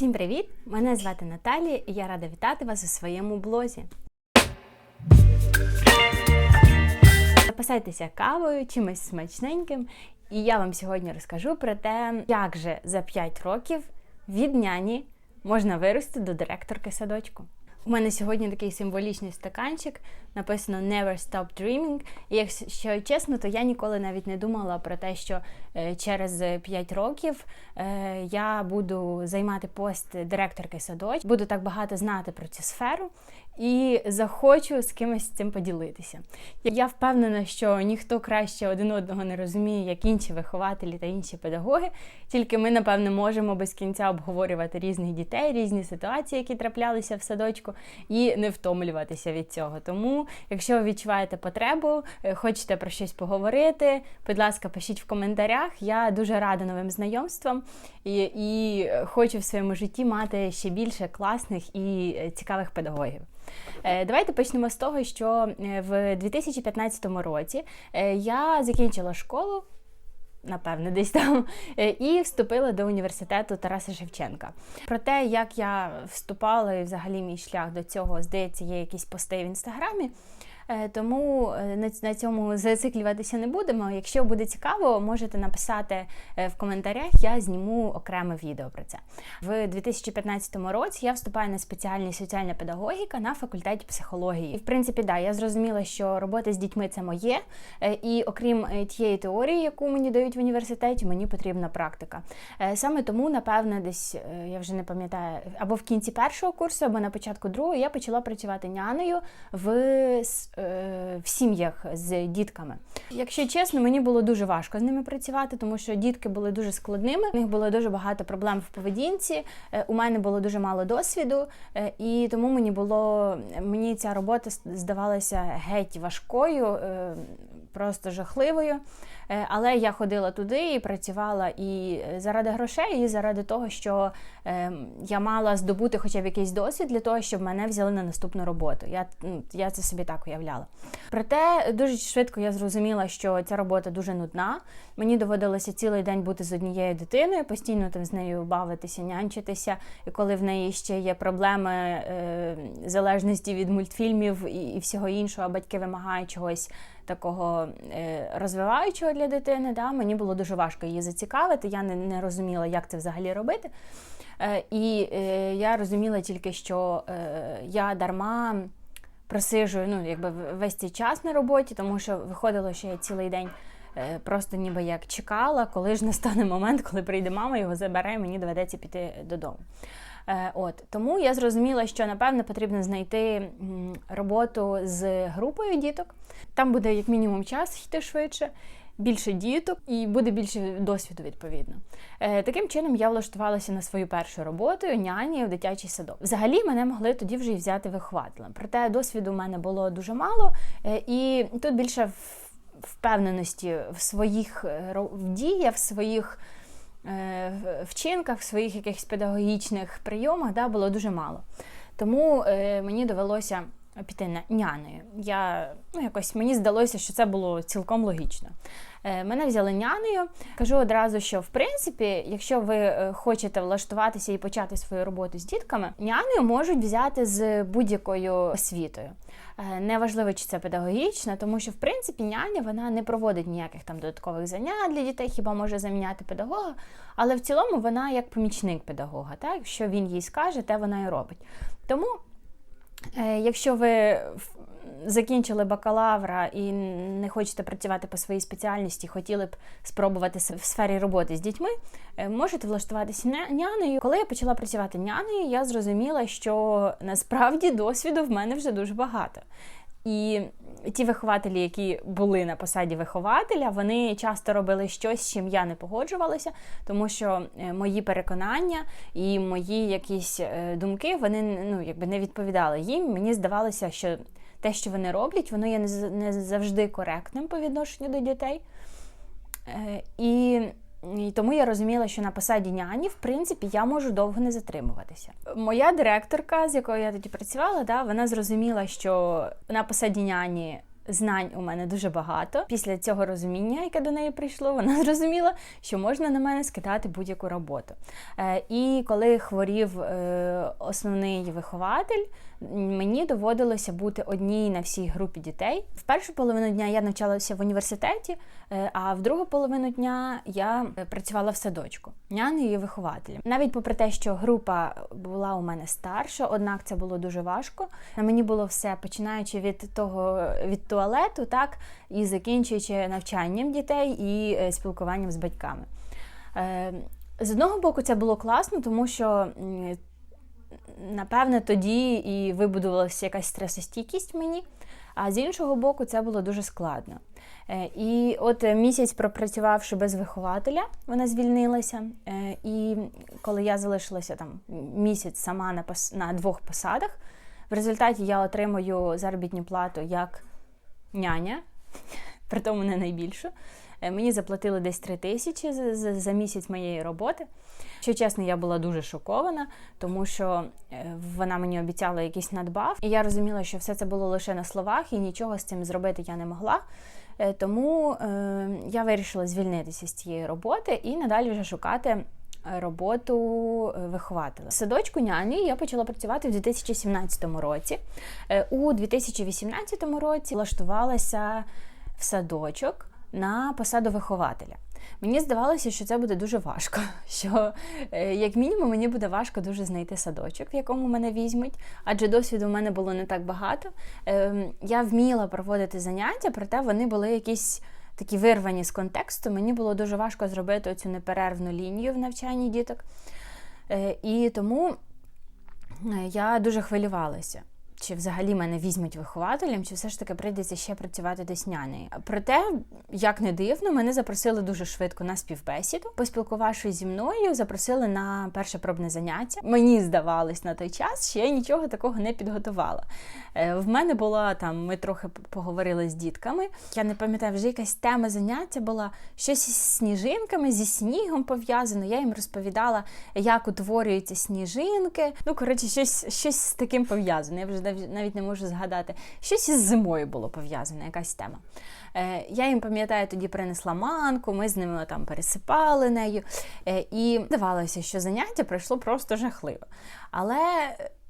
Всім привіт! Мене звати Наталія і я рада вітати вас у своєму блозі. Запасайтеся кавою, чимось смачненьким, і я вам сьогодні розкажу про те, як же за 5 років від няні можна вирости до директорки садочку. У мене сьогодні такий символічний стаканчик, написано Never Stop Dreaming. І якщо чесно, то я ніколи навіть не думала про те, що е, через 5 років е, я буду займати пост директорки садочку, буду так багато знати про цю сферу і захочу з кимось цим поділитися. Я впевнена, що ніхто краще один одного не розуміє, як інші вихователі та інші педагоги. Тільки ми, напевне, можемо без кінця обговорювати різних дітей, різні ситуації, які траплялися в садочку, і не втомлюватися від цього. Тому, якщо ви відчуваєте потребу, е, хочете про щось поговорити, будь ласка, пишіть в коментарях. Я дуже рада новим знайомствам і, і хочу в своєму житті мати ще більше класних і е, цікавих педагогів. Е, давайте почнемо з того, що в 2015 році я закінчила школу. Напевне, десь там, і вступила до університету Тараса Шевченка. Про те, як я вступала і взагалі мій шлях до цього, здається, є якісь пости в інстаграмі. Е, тому е, на цьому зациклюватися не будемо. Якщо буде цікаво, можете написати е, в коментарях, я зніму окреме відео про це. В 2015 році я вступаю на спеціальність соціальна педагогіка на факультеті психології. І в принципі, да, я зрозуміла, що робота з дітьми це моє. І окрім тієї теорії, яку мені дають в університеті, мені потрібна практика. Саме тому, напевне, десь я вже не пам'ятаю, або в кінці першого курсу, або на початку другого я почала працювати нянею в в сім'ях з дітками. Якщо чесно, мені було дуже важко з ними працювати, тому що дітки були дуже складними. У них було дуже багато проблем в поведінці. Е, у мене було дуже мало досвіду, е, і тому мені було мені ця робота здавалася геть важкою, просто жахливою. Е, але я ходила туди і працювала і заради грошей, і заради того, що ем, я мала здобути хоча б якийсь досвід для того, щоб мене взяли на наступну роботу. Я я це собі так уявляла. Проте дуже швидко я зрозуміла, що ця робота дуже нудна. Мені доводилося цілий день бути з однією дитиною, постійно там з нею бавитися, нянчитися. І коли в неї ще є проблеми е, залежності від мультфільмів і, і всього іншого, батьки вимагають чогось такого е, розвиваючого для дитини. Да? Мені було дуже важко її зацікавити, я не, не розуміла, як це взагалі робити. Е, і е, я розуміла тільки, що я дарма просижую ну, якби весь цей час на роботі, тому що виходило, що я цілий день. Просто ніби як чекала, коли ж настане момент, коли прийде мама, його забере, і мені доведеться піти додому. Е, от Тому я зрозуміла, що напевно потрібно знайти роботу з групою діток. Там буде як мінімум час йти швидше. Більше діток і буде більше досвіду відповідно. Е, Таким чином я влаштувалася на свою першу роботу няні в дитячий садок. Взагалі мене могли тоді вже і взяти вихователем. Проте досвіду в мене було дуже мало, е, і тут більше впевненості в своїх е, діях, в своїх вчинках, в своїх якихось педагогічних прийомах да, було дуже мало. Тому е, мені довелося піти няною. Я ну, якось мені здалося, що це було цілком логічно. Е, мене взяли нянею. Кажу одразу, що в принципі, якщо ви е, хочете влаштуватися і почати свою роботу з дітками, нянею можуть взяти з будь-якою освітою. Е, неважливо, чи це педагогічна, тому що в принципі няня вона не проводить ніяких там додаткових занять для дітей, хіба може заміняти педагога. Але в цілому вона як помічник педагога, так що він їй скаже, те вона і робить. Тому. Якщо ви закінчили бакалавра і не хочете працювати по своїй спеціальності, хотіли б спробувати в сфері роботи з дітьми, е, можете влаштуватися нянею. Коли я почала працювати нянею, я зрозуміла, що насправді досвіду в мене вже дуже багато. І ті вихователі, які були на посаді вихователя, вони часто робили щось, з чим я не погоджувалася, тому що е, мої переконання і мої якісь е, думки вони ну, якби не відповідали їм. Мені здавалося, що те, що вони роблять, воно є не завжди коректним по відношенню до дітей. Е, і і тому я розуміла, що на посаді няні, в принципі, я можу довго не затримуватися. Моя директорка, з якою я тоді працювала, да, вона зрозуміла, що на посаді няні знань у мене дуже багато. Після цього розуміння, яке до неї прийшло, вона зрозуміла, що можна на мене скидати будь-яку роботу. Е, і коли хворів е, основний вихователь, мені доводилося бути одній на всій групі дітей. В першу половину дня я навчалася в університеті, е, а в другу половину дня я працювала в садочку нянею і вихователем. Навіть попри те, що група була у мене старша, однак це було дуже важко. На мені було все починаючи від того від туалету, так і закінчуючи навчанням дітей і е, спілкуванням з батьками. Е, з одного боку, це було класно, тому що. Напевне, тоді і вибудувалася якась стресостійкість мені, а з іншого боку, це було дуже складно. Е, і от місяць пропрацювавши без вихователя, вона звільнилася. І коли я залишилася там місяць сама на пос... на двох посадах, в результаті я отримую заробітну плату як няня, при тому не найбільшу. Е, мені заплатили десь 3 тисячі за, місяць моєї роботи. Що чесно, я була дуже шокована, тому що е, вона мені обіцяла якийсь надбав, і я розуміла, що все це було лише на словах, і нічого з цим зробити я не могла. Е, тому я вирішила звільнитися з цієї роботи і надалі вже шукати роботу вихователя. Садочку няні я почала працювати в 2017 році. У 2018 році влаштувалася в садочок на посаду вихователя. Мені здавалося, що це буде дуже важко. Що, е, як мінімум, мені буде важко дуже знайти садочок, в якому мене візьмуть, адже досвіду в мене було не так багато. Ем, я вміла проводити заняття, проте вони були якісь такі вирвані з контексту, мені було дуже важко зробити цю неперервну лінію в навчанні діток. Е, і тому е, я дуже хвилювалася чи взагалі мене візьмуть вихователем, чи все ж таки прийдеться ще працювати десь нянею. Проте, як не дивно, мене запросили дуже швидко на співбесіду. Поспілкувавшись зі мною, запросили на перше пробне заняття. Мені здавалось на той час, що я нічого такого не підготувала. Е, в мене була там, ми трохи поговорили з дітками. Я не пам'ятаю, вже якась тема заняття була щось із сніжинками, зі снігом пов'язано. Я їм розповідала, як утворюються сніжинки. Ну, коротше, щось щось з таким пов'язане. Я вже навіть не можу згадати. Щось із зимою було пов'язане, якась тема. Е, Я їм пам'ятаю, тоді принесла манку, ми з ними там пересипали нею. Е, І здавалося, що заняття пройшло просто жахливо. Але.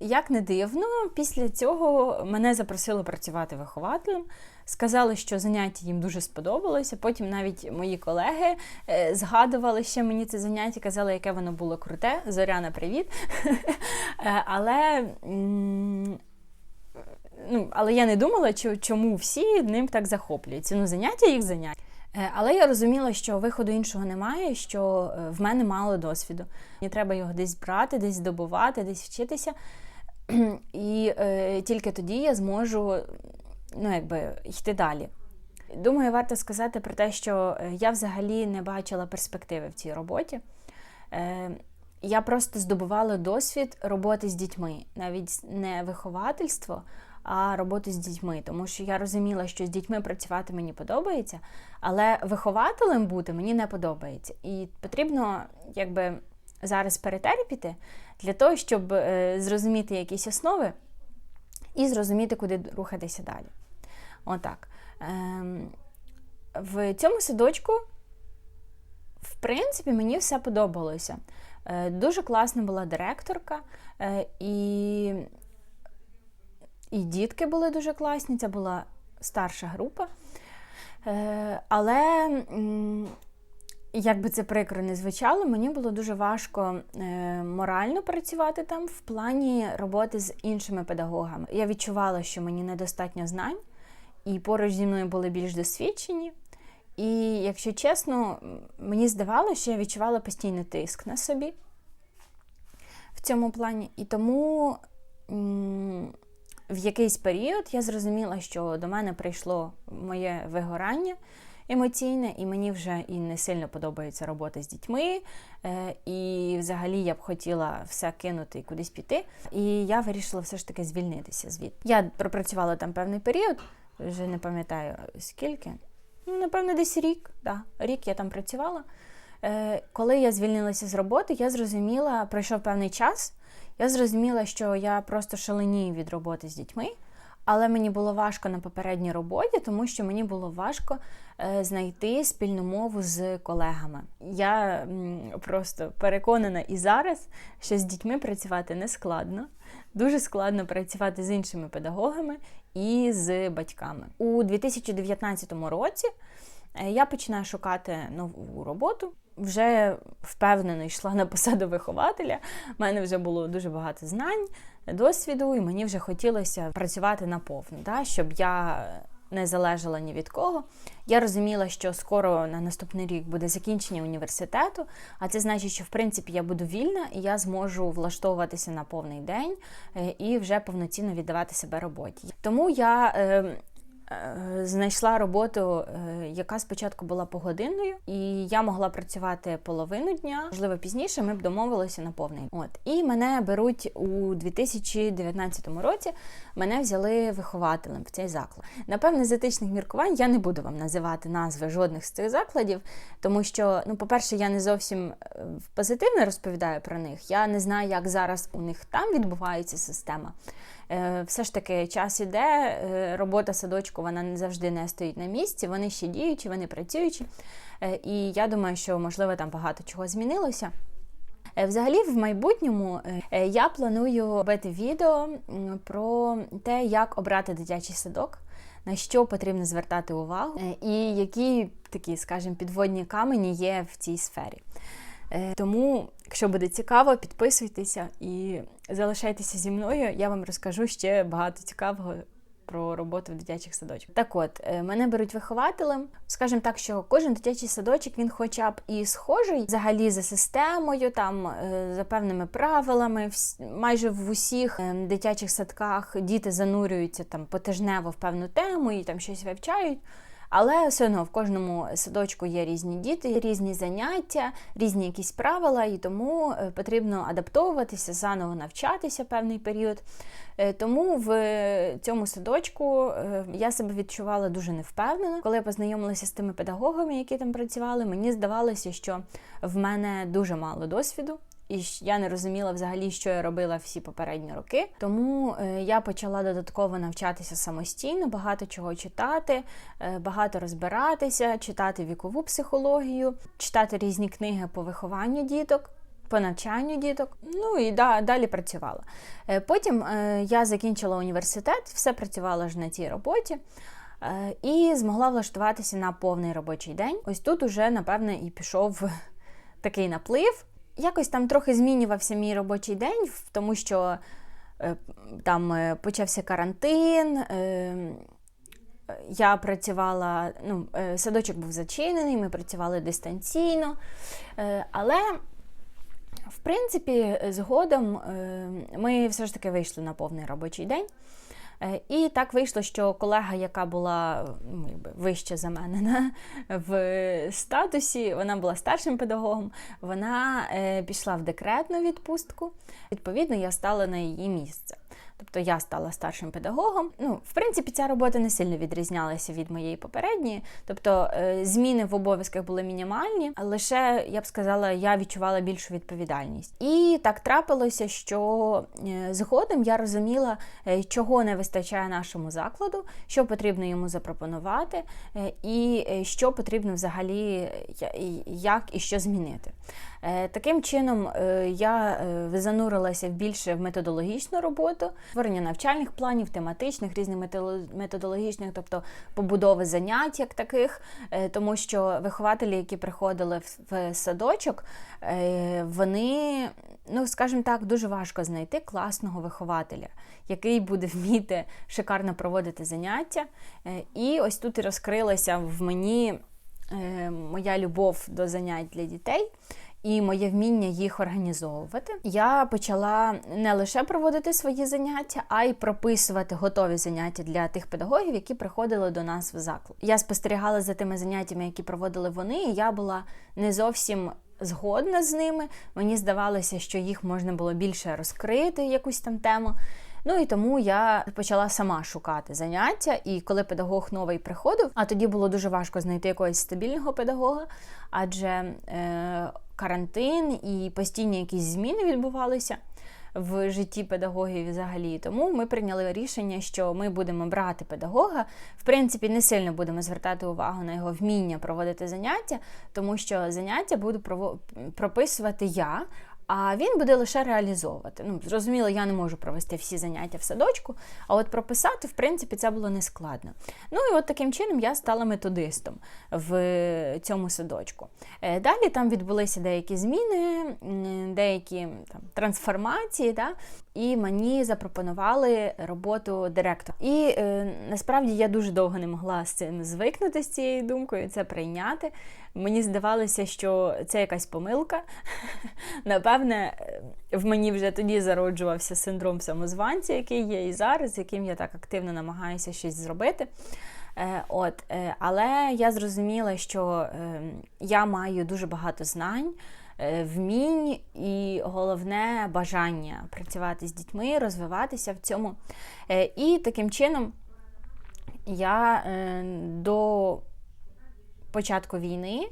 Як не дивно, після цього мене запросили працювати вихователем. Сказали, що заняття їм дуже сподобалося. Потім навіть мої колеги е, згадували ще мені це заняття, казали, яке воно було круте. Зоряна, привіт. Але ну, але я не думала, чому всі ним так захоплюються. Ну, заняття їх заняття. Е, але я розуміла, що виходу іншого немає, що е, в мене мало досвіду. Мені треба його десь брати, десь здобувати, десь вчитися. І е, тільки тоді я зможу ну, якби, йти далі. Думаю, варто сказати про те, що е, я взагалі не бачила перспективи в цій роботі. Е, Я просто здобувала досвід роботи з дітьми, навіть не виховательство, роботу з дітьми, тому що я розуміла, що з дітьми працювати мені подобається, але вихователем бути мені не подобається. І потрібно якби зараз перетерпіти для того, щоб е, зрозуміти якісь основи і зрозуміти, куди рухатися далі. Отак. Ем, в цьому садочку, в принципі, мені все подобалося. Е, дуже класна була директорка, е, і і дітки були дуже класні, це була старша група. Е, але, як би це прикро не звучало, мені було дуже важко е, морально працювати там в плані роботи з іншими педагогами. Я відчувала, що мені недостатньо знань, і поруч зі мною були більш досвідчені. І, якщо чесно, мені здавалося, що я відчувала постійний тиск на собі в цьому плані. І тому в якийсь період я зрозуміла, що до мене прийшло моє вигорання емоційне, і мені вже і не сильно подобається робота з дітьми. Е, і взагалі я б хотіла все кинути і кудись піти. І я вирішила все ж таки звільнитися звідти. Я пропрацювала там певний період, вже не пам'ятаю скільки. Ну, напевно, десь рік. Да, Рік я там працювала. Е, коли я звільнилася з роботи, я зрозуміла, пройшов певний час. Я зрозуміла, що я просто шаленію від роботи з дітьми, Але мені було важко на попередній роботі, тому що мені було важко е, знайти спільну мову з колегами. Я просто переконана і зараз, що з дітьми працювати не складно. Дуже складно працювати з іншими педагогами і з батьками. У 2019 році е, я починаю шукати нову роботу. Вже впевнено йшла на посаду вихователя. У мене вже було дуже багато знань, досвіду, і мені вже хотілося працювати наповну, да, щоб я не залежала ні від кого. Я розуміла, що скоро на наступний рік буде закінчення університету, а це значить, що в принципі я буду вільна і я зможу влаштовуватися на повний день е, і вже повноцінно віддавати себе роботі. Тому я. Е, знайшла роботу, е, яка спочатку була погодинною, і я могла працювати половину дня, можливо, пізніше ми б домовилися на повний. От і мене беруть у 2019 році. Мене взяли вихователем в цей заклад. Напевне, з етичних міркувань я не буду вам називати назви жодних з цих закладів, тому що, ну, по-перше, я не зовсім е, позитивно розповідаю про них. Я не знаю, як зараз у них там відбувається система. Е, все ж таки час іде, е, робота садочку вона не завжди не стоїть на місці, вони ще діючі, вони працюючі. Е, і я думаю, що можливо там багато чого змінилося. Взагалі, в майбутньому я планую робити відео про те, як обрати дитячий садок, на що потрібно звертати увагу, і які такі, скажімо, підводні камені є в цій сфері. Тому, якщо буде цікаво, підписуйтеся і залишайтеся зі мною. Я вам розкажу ще багато цікавого. Про роботу в дитячих садочках. Так от, е, мене беруть вихователем. Скажімо так, що кожен дитячий садочок він хоча б і схожий взагалі за системою, там е, за певними правилами. Майже в усіх дитячих садках діти занурюються там потижнево в певну тему і там щось вивчають. Але все одно в кожному садочку є різні діти, різні заняття, різні якісь правила, і тому е, потрібно адаптовуватися, заново навчатися певний період. Е, тому в цьому садочку е, я себе відчувала дуже невпевнено. Коли я познайомилася з тими педагогами, які там працювали, мені здавалося, що в мене дуже мало досвіду і я не розуміла взагалі, що я робила всі попередні роки. Тому е, я почала додатково навчатися самостійно, багато чого читати, е, багато розбиратися, читати вікову психологію, читати різні книги по вихованню діток. По навчанню діток, ну і да, далі працювала. Е, потім я закінчила університет, все працювала ж на цій роботі і змогла влаштуватися на повний робочий день. Ось тут уже, напевне, і пішов такий наплив. Якось там трохи змінювався мій робочий день, тому що е, там е, почався карантин. Е, я працювала, ну, садочок був зачинений, ми працювали дистанційно. Але, в принципі, згодом ми все ж таки вийшли на повний робочий день. Е, і так вийшло, що колега, яка була ну, вище за мене на, в статусі, вона була старшим педагогом, вона е, пішла в декретну відпустку. Відповідно, я стала на її місце. Тобто я стала старшим педагогом. Ну, в принципі, ця робота не сильно відрізнялася від моєї попередньої. Тобто е, зміни в обов'язках були мінімальні, лише я б сказала, я відчувала більшу відповідальність. І так трапилося, що е, згодом я розуміла, е, чого не вистачає нашому закладу, що потрібно йому запропонувати, і що потрібно взагалі як і що змінити. Таким чином я занурилася більше в методологічну роботу створення навчальних планів, тематичних, різних методологічних, тобто побудови занять як таких, е, тому що вихователі, які приходили в садочок, е, вони, ну скажімо так, дуже важко знайти класного вихователя, який буде вміти шикарно проводити заняття. Е, і ось тут і розкрилася в мені моя любов до занять для дітей і моє вміння їх організовувати. Я почала не лише проводити свої заняття, а й прописувати готові заняття для тих педагогів, які приходили до нас в заклад. Я спостерігала за тими заняттями, які проводили вони, і я була не зовсім. Згодна з ними, мені здавалося, що їх можна було більше розкрити, якусь там тему. Ну і тому я почала сама шукати заняття. І коли педагог новий приходив, а тоді було дуже важко знайти якогось стабільного педагога, адже е, карантин і постійні якісь зміни відбувалися. в житті педагогів взагалі. Тому ми прийняли рішення, що ми будемо брати педагога. В принципі, не сильно будемо звертати увагу на його вміння проводити заняття, тому що заняття буду прописувати я. А він буде лише реалізовувати. Ну, зрозуміло, я не можу провести всі заняття в садочку, а от прописати, в принципі, це було не складно. Ну і от таким чином я стала методистом в цьому садочку. Е, Далі там відбулися деякі зміни, деякі там, трансформації, да? і мені запропонували роботу директора. І е, насправді я дуже довго не могла з цим звикнути з цією думкою, це прийняти. Мені здавалося, що це якась помилка. Напевне, в мені вже тоді зароджувався синдром самозванця, який є і зараз, яким я так активно намагаюся щось зробити. Е, От, е, але я зрозуміла, що е, я маю дуже багато знань, вмінь і головне бажання працювати з дітьми, розвиватися в цьому. І таким чином я до початку війни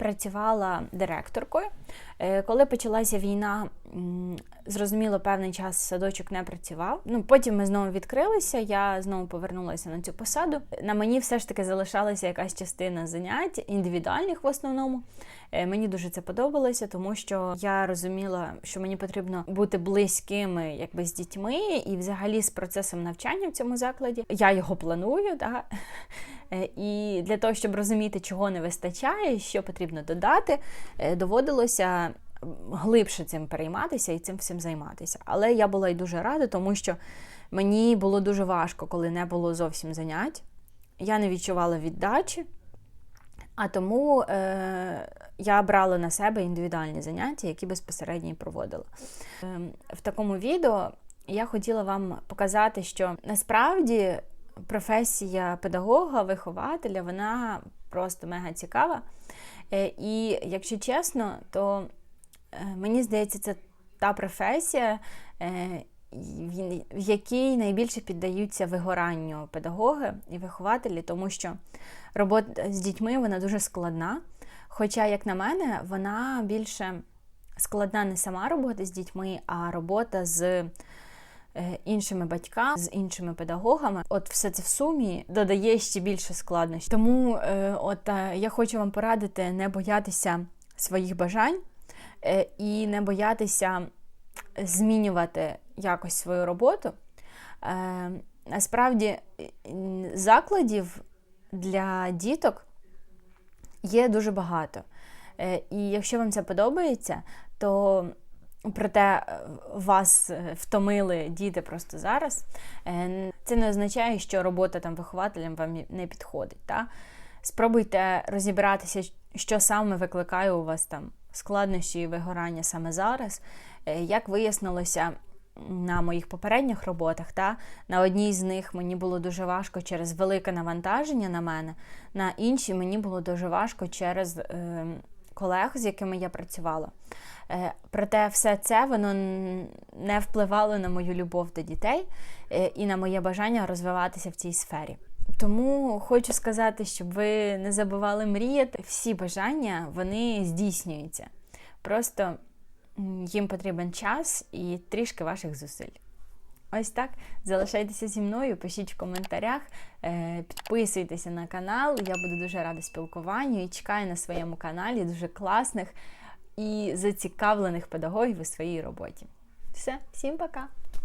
працювала директоркою. Е, Коли почалася війна, зрозуміло, певний час садочок не працював. Ну, потім ми знову відкрилися, я знову повернулася на цю посаду. На мені все ж таки залишалася якась частина занять, індивідуальних в основному. Е, Мені дуже це подобалося, тому що я розуміла, що мені потрібно бути близькими якби з дітьми і взагалі з процесом навчання в цьому закладі. Я його планую, да? Е, і для того, щоб розуміти, чого не вистачає, що потрібно додати, е, доводилося глибше цим перейматися і цим всім займатися. Але я була й дуже рада, тому що мені було дуже важко, коли не було зовсім занять. Я не відчувала віддачі. А тому е, я брала на себе індивідуальні заняття, які безпосередньо проводила. Е, в такому відео я хотіла вам показати, що насправді професія педагога, вихователя, вона просто мега цікава. Е, і якщо чесно, то е, мені здається, це та професія, е, в якій найбільше піддаються вигоранню педагоги і вихователі, тому що робота з дітьми вона дуже складна. Хоча, як на мене, вона більше складна не сама робота з дітьми, а робота з іншими батьками, з іншими педагогами. От все це в сумі додає ще більше складнощів. Тому е, от е, я хочу вам порадити не боятися своїх бажань е, і не боятися змінювати якось свою роботу. Е, насправді закладів для діток є дуже багато. Е, І якщо вам це подобається, то проте е, вас е, втомили діти просто зараз, е, це не означає, що робота там вихователем вам не підходить. Та? Спробуйте розібратися, що саме викликає у вас там складнощі і вигорання саме зараз. Як вияснилося на моїх попередніх роботах, та на одній з них мені було дуже важко через велике навантаження на мене, на іншій мені було дуже важко через е, колег, з якими я працювала. Е, проте все це воно не впливало на мою любов до дітей е, і на моє бажання розвиватися в цій сфері. Тому хочу сказати, щоб ви не забували мріяти. Всі бажання вони здійснюються. Просто їм потрібен час і трішки ваших зусиль. Ось так. Залишайтеся зі мною, пишіть в коментарях, е, підписуйтеся на канал. Я буду дуже рада спілкуванню і чекаю на своєму каналі дуже класних і зацікавлених педагогів у своїй роботі. Все, всім пока!